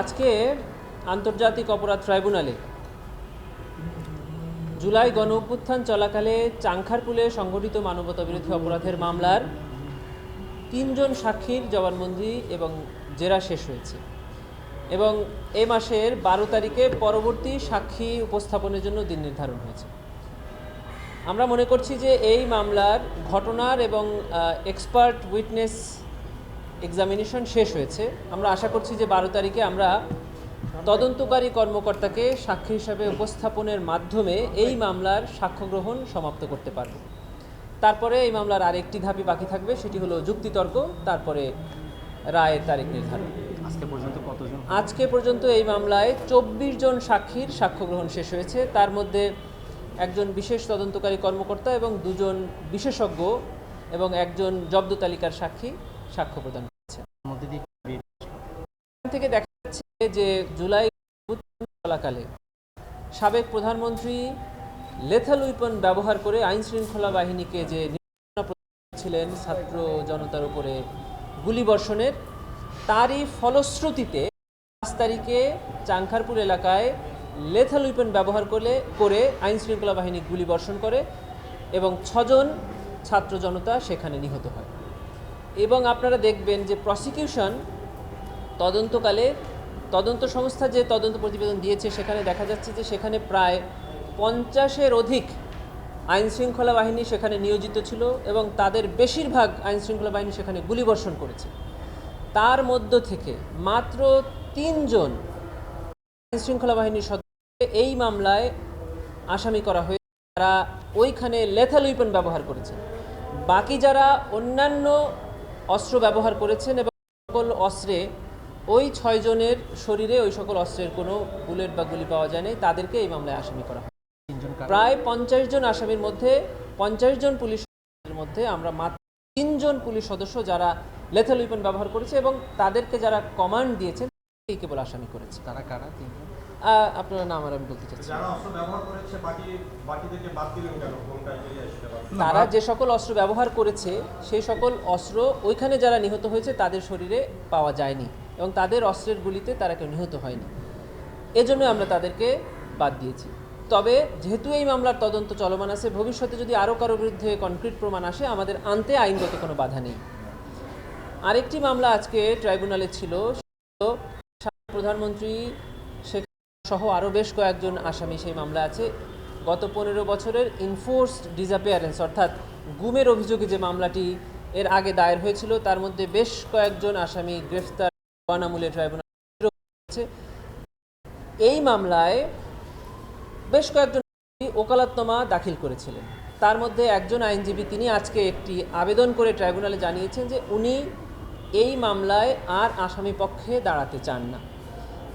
আজকে আন্তর্জাতিক অপরাধ ট্রাইব্যুনালে জুলাই গণ অভ্যুত্থান চলাকালে চাংখারপুলে সংঘটিত মানবতা বিরোধী অপরাধের মামলার তিনজন সাক্ষীর জবানবন্দি এবং জেরা শেষ হয়েছে। এবং এ মাসের বারো তারিখে পরবর্তী সাক্ষী উপস্থাপনের জন্য দিন নির্ধারণ হয়েছে। আমরা মনে করছি যে এই মামলার ঘটনার এবং এক্সপার্ট উইটনেস এক্সামিনেশন শেষ হয়েছে। আমরা আশা করছি যে বারো তারিখে আমরা তদন্তকারী কর্মকর্তাকে সাক্ষী হিসাবে উপস্থাপনের মাধ্যমে এই মামলার সাক্ষ্য গ্রহণ সমাপ্ত করতে পারব। তারপরে এই মামলার আরেকটি ধাপই বাকি থাকবে সেটি হলো যুক্তিতর্ক তারপরে রায়ের তারিখ নির্ধারণ। আজকে পর্যন্ত কতজন? আজকে পর্যন্ত এই মামলায় চব্বিশ জন সাক্ষীর সাক্ষ্য গ্রহণ শেষ হয়েছে। তার মধ্যে একজন বিশেষ তদন্তকারী কর্মকর্তা এবং দুজন বিশেষজ্ঞ এবং একজন জব্দ তালিকার সাক্ষী। সাক্ষ্য প্রদান করেছে। থেকে দেখা যাচ্ছে যে জুলাই চলাকালে সাবেক প্রধানমন্ত্রী লেথাল উইপন ব্যবহার করে আইন শৃঙ্খলা বাহিনীকে যে ছিলেন ছাত্র জনতার উপরে গুলিবর্ষণের তারই ফলশ্রুতিতে পাঁচ তারিখে চাংখারপুর এলাকায় লেথাল উইপন ব্যবহার করলে, করে আইন শৃঙ্খলা বাহিনী গুলিবর্ষণ করে এবং ছজন ছাত্র জনতা সেখানে নিহত হয়। এবং আপনারা দেখবেন যে প্রসিকিউশন তদন্তকালে তদন্ত সংস্থা যে তদন্ত প্রতিবেদন দিয়েছে, সেখানে দেখা যাচ্ছে যে সেখানে প্রায় পঞ্চাশের অধিক আইন শৃঙ্খলা বাহিনী সেখানে নিয়োজিত ছিল এবং তাদের বেশিরভাগ আইন শৃঙ্খলা বাহিনী সেখানে গুলিবর্ষণ করেছে। তার মধ্য থেকে মাত্র তিনজন আইন শৃঙ্খলা বাহিনীর সদস্য এই মামলায় আসামি করা হয়েছে। তারা ওইখানে লেথাল উইপন ব্যবহার করেছে বাকি যারা অন্যান্য অস্ত্র ব্যবহার করেছেন এবং সকল অস্ত্রে, ওই ছয়জনের শরীরে ওই সকল অস্ত্রের কোনো বুলেট বা গুলি পাওয়া যায়নি। তাদেরকে এই মামলায় আসামি করা হয়। প্রায় পঞ্চাশ জন আসামির মধ্যে, পঞ্চাশ জন পুলিশ মধ্যে আমরা মাত্র তিনজন পুলিশ সদস্য যারা লেথাল উইপন ব্যবহার করেছে এবং তাদেরকে যারা কমান্ড দিয়েছেন এই কেবল আসামি করেছে। তারা কারা? আপনার নাম আর আমি বলতে চাচ্ছি না। যারা অস্ত্র ব্যবহার করেছে বাকি বাকিদেরকে বাদ দিলেন কেন? কোন ক্রাইটেরিয়া সেটা বাদ দিলেন? তারা যে সকল অস্ত্র ব্যবহার করেছে সেই সকল অস্ত্র ওইখানে যারা নিহত হয়েছে তাদের শরীরে পাওয়া যায়নি এবং তাদের অস্ত্রের গুলিতে তারা কেউ নিহত হয়নি। এজন্য আমরা তাদেরকে বাদ দিয়েছি। তবে যেহেতু এই মামলার তদন্ত চলমান আছে ভবিষ্যতে যদি আরও কারও বিরুদ্ধে কনক্রিট প্রমাণ আসে আমাদের আনতে আইনগত কোনো বাধা নেই। আরেকটি মামলা আজকে ট্রাইব্যুনালে ছিল প্রধানমন্ত্রী শেখ সহ আরও বেশ কয়েকজন আসামি সেই মামলা আছে। গত পনেরো বছরের ইনফোর্সড ডিসঅ্যাপিয়ারেন্স অর্থাৎ গুমের অভিযোগে যে মামলাটি এর আগে দায়ের হয়েছিল, তার মধ্যে বেশ কয়েকজন আসামি গ্রেফতার বনামূলে ট্রাইব্যুনাল এই মামলায় বেশ কয়েকজন ওকালতনামা দাখিল করেছিলেন। তার মধ্যে একজন আইনজীবী তিনি আজকে একটি আবেদন করে ট্রাইব্যুনালে জানিয়েছেন যে উনি এই মামলায় আর আসামি পক্ষে দাঁড়াতে চান না।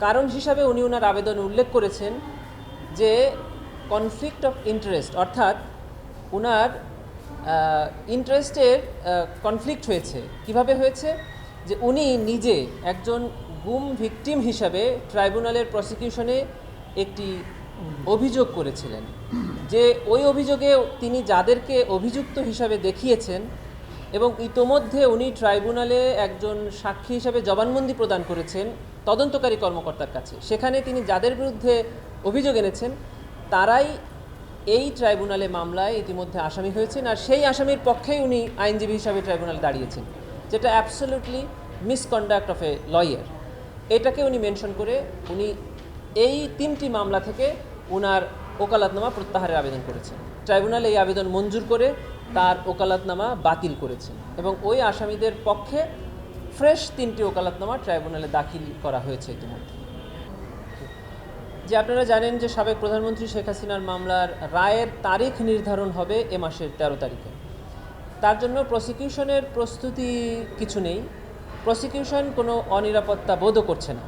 কারণ হিসাবে উনি ওনার আবেদন উল্লেখ করেছেন যে কনফ্লিক্ট অফ ইন্টারেস্ট অর্থাৎ ওনার ইন্টারেস্টের কনফ্লিক্ট হয়েছে। কীভাবে হয়েছে? যে উনি নিজে একজন গুম ভিকটিম হিসাবে ট্রাইব্যুনালের প্রসিকিউশনে একটি অভিযোগ করেছিলেন। যে ওই অভিযোগে তিনি যাদেরকে অভিযুক্ত হিসাবে দেখিয়েছেন এবং ইতোমধ্যে উনি ট্রাইব্যুনালে একজন সাক্ষী হিসেবে জবানবন্দি প্রদান করেছেন তদন্তকারী কর্মকর্তার কাছে। সেখানে তিনি যাদের বিরুদ্ধে অভিযোগ এনেছেন, তারাই এই ট্রাইব্যুনালে মামলায় ইতিমধ্যে আসামি হয়েছেন আর সেই আসামির পক্ষেই উনি আইনজীবী হিসাবে ট্রাইব্যুনালে দাঁড়িয়েছেন, যেটা absolutely misconduct of a lawyer এটাকে উনি মেনশন করে উনি এই তিনটি মামলা থেকে উনার ওকালাতনামা প্রত্যাহারের আবেদন করেছেন। ট্রাইব্যুনাল এই আবেদন মঞ্জুর করে তার ওকালাতনামা বাতিল করেছেন এবং ওই আসামিদের পক্ষে ফ্রেশ তিনটি ওকালাতনামা ট্রাইব্যুনালে দাখিল করা হয়েছে ইতিমধ্যে। যে আপনারা জানেন যে সাবেক প্রধানমন্ত্রী শেখ হাসিনার মামলার রায়ের তারিখ নির্ধারণ হবে এ মাসের তেরো তারিখে। তার জন্য প্রসিকিউশনের প্রস্তুতি কিছু নেই। প্রসিকিউশন কোনো অনিরাপত্তা বোধও করছে না।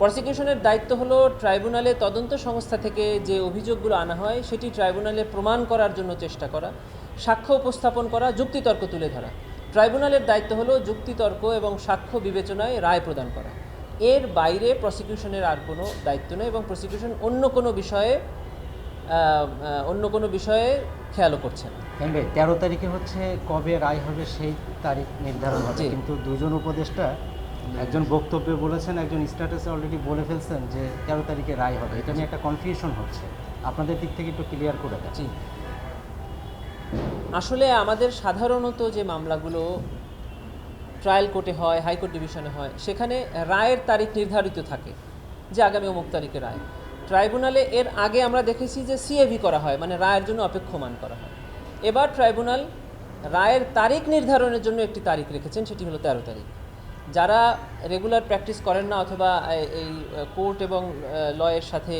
প্রসিকিউশনের দায়িত্ব হলো ট্রাইব্যুনালে তদন্ত সংস্থা থেকে যে অভিযোগগুলো আনা হয় সেটি ট্রাইব্যুনালে প্রমাণ করার জন্য চেষ্টা করা সাক্ষ্য উপস্থাপন করা যুক্তিতর্ক তুলে ধরা। ট্রাইব্যুনালের দায়িত্ব হলো যুক্তিতর্ক এবং সাক্ষ্য বিবেচনায় রায় প্রদান করা। এর বাইরে প্রসিকিউশনের আর কোনো দায়িত্ব নেই এবং প্রসিকিউশন অন্য কোনো বিষয়ে অন্য কোনো বিষয়ে খেয়ালও করছে না। ভাই? তেরো তারিখে হচ্ছে কবে রায় হবে সেই তারিখ নির্ধারণ হবে। কিন্তু দুজন উপদেষ্টা একজন বক্তব্যে বলেছেন, একজন স্ট্যাটাসে অলরেডি বলে ফেলছেন যে তেরো তারিখে রায় হবে। এটা নিয়ে একটা কনফিউশন হচ্ছে। আপনাদের দিক থেকে একটু ক্লিয়ার করে দেন। আসলে আমাদের সাধারণত যে মামলাগুলো ট্রায়াল কোর্টে হয় হাইকোর্ট ডিভিশনে হয়, সেখানে রায়ের তারিখ নির্ধারিত থাকে যে আগামী অমুক তারিখে রায়। ট্রাইব্যুনালে এর আগে আমরা দেখেছি যে সিএভি করা হয় মানে রায়ের জন্য অপেক্ষমান করা হয়। এবার ট্রাইব্যুনাল রায়ের তারিখ নির্ধারণের জন্য একটি তারিখ রেখেছেন, সেটি হলো তেরো তারিখ। যারা রেগুলার প্র্যাকটিস করেন না অথবা এই কোর্ট এবং লয়ের সাথে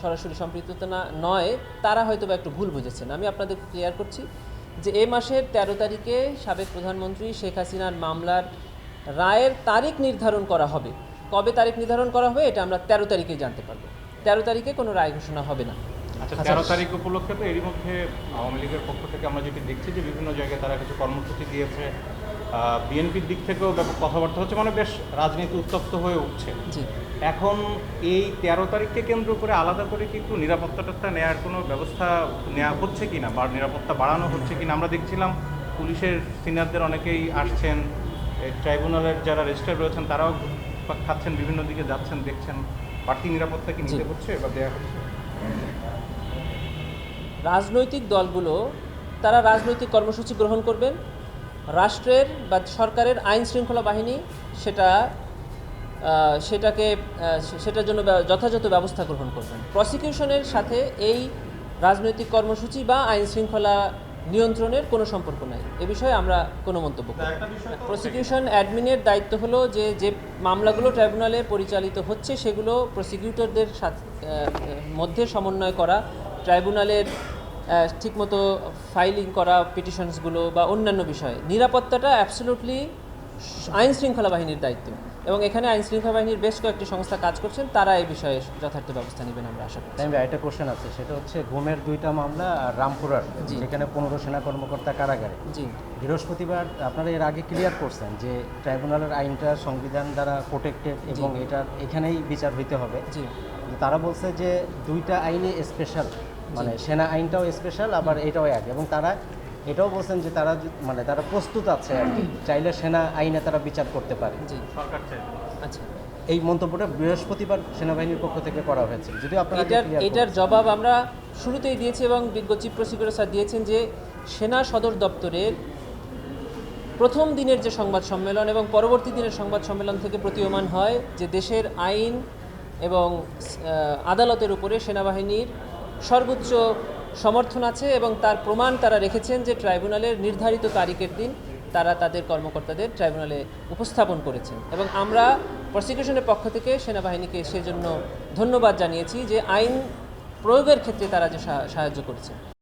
সরাসরি সম্পৃক্ততা না নয় তারা হয়তো বা একটু ভুল বুঝেছেন। আমি আপনাদের ক্লিয়ার করছি যে এ মাসের তেরো তারিখে সাবেক প্রধানমন্ত্রী শেখ হাসিনার মামলার রায়ের তারিখ নির্ধারণ করা হবে। কবে তারিখ নির্ধারণ করা হবে এটা আমরা তেরো তারিখেই জানতে পারব। তেরো তারিখে কোনো রায় ঘোষণা হবে না। আচ্ছা। তেরো তারিখ উপলক্ষে তো এরই মধ্যে আওয়ামী লীগের পক্ষ থেকে আমরা যেটি দেখছি যে বিভিন্ন জায়গায় তারা কিছু কর্মসূচি দিয়েছে বিএনপির দিক থেকেও ব্যাপক কথাবার্তা হচ্ছে মানে বেশ রাজনীতি উত্তপ্ত হয়ে উঠছে। এখন এই তেরো তারিখকে কেন্দ্র করে আলাদা করে কি একটু নিরাপত্তাটা নেওয়ার কোনো ব্যবস্থা নেওয়া হচ্ছে কিনা বা নিরাপত্তা বাড়ানো হচ্ছে কিনা আমরা দেখছিলাম পুলিশের সিনিয়রদের অনেকেই আসছেন ট্রাইব্যুনালের যারা রেজিস্টার রয়েছেন তারাও খাচ্ছেন বিভিন্ন দিকে যাচ্ছেন দেখছেন বাড়তি নিরাপত্তা কি নিতে হচ্ছে বা দেওয়া হচ্ছে? রাজনৈতিক দলগুলো তারা রাজনৈতিক কর্মসূচি গ্রহণ করবেন? রাষ্ট্রের বা সরকারের আইন শৃঙ্খলা বাহিনী সেটা সেটাকে সেটার জন্য যথাযথ ব্যবস্থা গ্রহণ করবেন। প্রসিকিউশনের সাথে এই রাজনৈতিক কর্মসূচি বা আইন শৃঙ্খলা নিয়ন্ত্রণের কোনো সম্পর্ক নাই। এ বিষয়ে আমরা কোনো মন্তব্য করি প্রসিকিউশন অ্যাডমিনের দায়িত্ব হলো যে যে মামলাগুলো ট্রাইব্যুনালে পরিচালিত হচ্ছে সেগুলো প্রসিকিউটরদের সাথে মধ্যে সমন্বয় করা ট্রাইব্যুনালের ঠিকমতো ফাইলিং করা পিটিশনসগুলো বা অন্যান্য বিষয়ে নিরাপত্তাটা অ্যাবসলুটলি আইন শৃঙ্খলা বাহিনীর দায়িত্ব। এবং এখানে আইন শৃঙ্খলা বাহিনীর বেশ কয়েকটি সংস্থা কাজ করছেন তারা এই বিষয়ে যথার্থ ব্যবস্থা নেবেন আমরা আশা করি তাই একটা কোশ্চেন আছে সেটা হচ্ছে ঘুমের দুইটা মামলা আর রামপুরার জি। যেখানে পনেরো সেনা কর্মকর্তা কারাগারে। জি। বৃহস্পতিবার আপনারা এর আগে ক্লিয়ার করছেন যে ট্রাইব্যুনালের আইনটা সংবিধান দ্বারা প্রোটেক্টেড এবং এটা এখানেই বিচার হইতে হবে। জি। তারা বলছে যে দুইটা আইনে স্পেশাল মানে সেনা আইনটাও স্পেশাল আবার এটাও এক। এবং তারা এটাও বলছেন যে তারা মানে তারা প্রস্তুত আছে আর কি। চাইলে সেনা আইনে তারা বিচার করতে পারে। সরকার আচ্ছা। এই মন্তব্যটা বৃহস্পতিবার সেনাবাহিনীর পক্ষ থেকে করা হয়েছে। যদিও আপনারা এটার এটার জবাব আমরা শুরুতেই দিয়েছি এবং বিজ্ঞ চিফ প্রসিকিউটর স্যার দিয়েছেন যে সেনা সদর দপ্তরের প্রথম দিনের যে সংবাদ সম্মেলন এবং পরবর্তী দিনের সংবাদ সম্মেলন থেকে প্রতীয়মান হয় যে দেশের আইন এবং আদালতের উপরে সেনাবাহিনীর সর্বোচ্চ সমর্থন আছে এবং তার প্রমাণ তারা রেখেছেন যে ট্রাইব্যুনালের নির্ধারিত তারিখের দিন তারা তাদের কর্মকর্তাদের ট্রাইব্যুনালে উপস্থাপন করেছেন। এবং আমরা প্রসিকিউশনের পক্ষ থেকে সেনাবাহিনীকে সেজন্য ধন্যবাদ জানিয়েছি যে আইন প্রয়োগের ক্ষেত্রে তারা যে সাহায্য করেছে